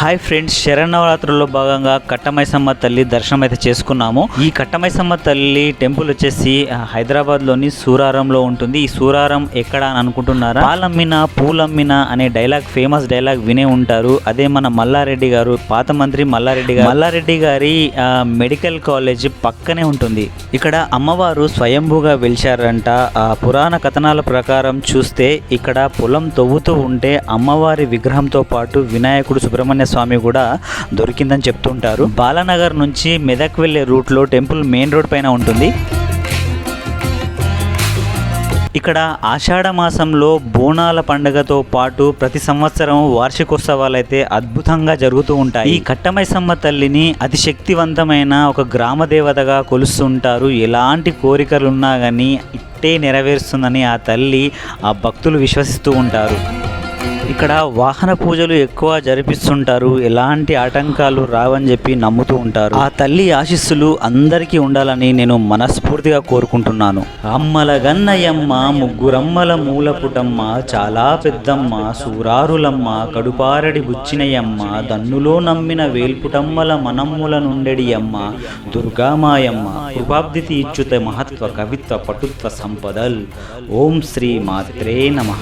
Hi friends శరణవరాత్రుల్లో భాగంగా కట్టమైసమ్మ తల్లి దర్శనం అయితే చేసుకున్నాము. ఈ కట్టమైసమ్మ తల్లి టెంపుల్ వచ్చేసి హైదరాబాద్లోని సూరారంలో ఉంటుంది. ఈ సూరారం ఎక్కడ అని అనుకుంటున్నారా? పాలమ్మిన పూలమ్మిన అనే డైలాగ్ ఫేమస్ డైలాగ్ వినే ఉంటారు. అదే మన మల్లారెడ్డి గారు పాత మంత్రి మల్లారెడ్డి గారు. మల్లారెడ్డి గారి ఆ, మెడికల్ కాలేజ్ పక్కనే ఉంటుంది. ఇక్కడ అమ్మవారు స్వయంభూగా వెలిచారంట. ఆ పురాణ కథనాల ప్రకారం చూస్తే ఇక్కడ పొలం తవ్వుతూ ఉంటే అమ్మవారి విగ్రహంతో పాటు వినాయకుడు సుబ్రహ్మణ్య స్వామి కూడా దొరికిందని చెప్తుంటారు. బాలానగర్ నుంచి మెదక్ వెళ్ళే రూట్లో టెంపుల్ మెయిన్ రోడ్ పైన ఉంటుంది. ఇక్కడ ఆషాఢ మాసంలో బోనాల పండుగతో పాటు ప్రతి సంవత్సరం వార్షికోత్సవాలు అయితే అద్భుతంగా జరుగుతూ ఉంటాయి. ఈ కట్టమైసమ్మ తల్లిని అతి శక్తివంతమైన ఒక గ్రామ దేవతగా కొలుస్తుంటారు. ఎలాంటి కోరికలు ఉన్నా కానీ ఇట్టే నెరవేరుస్తుందని ఆ తల్లి ఆ భక్తులు విశ్వసిస్తూ ఉంటారు. ఇక్కడ వాహన పూజలు ఎక్కువ జరిపిస్తుంటారు. ఎలాంటి ఆటంకాలు రావని చెప్పి నమ్ముతూ ఉంటారు. ఆ తల్లి ఆశీస్సులు అందరికీ ఉండాలని నేను మనస్ఫూర్తిగా కోరుకుంటున్నాను. అమ్మల గన్నయ్యమ్మ ముగ్గురమ్మల మూలపుటమ్మ చాలా పెద్దమ్మ సూరారులమ్మ కడుపారడి బుచ్చినయమ్మ దన్నులో నమ్మిన వేల్పుటమ్మల మనమ్ముల నుండెడి అమ్మ దుర్గామాయమ్మ కృపాబ్ది ఇచ్చుత మహత్వ కవిత్వ పటుత్వ సంపదల్. ఓం శ్రీ మాత్రే నమ.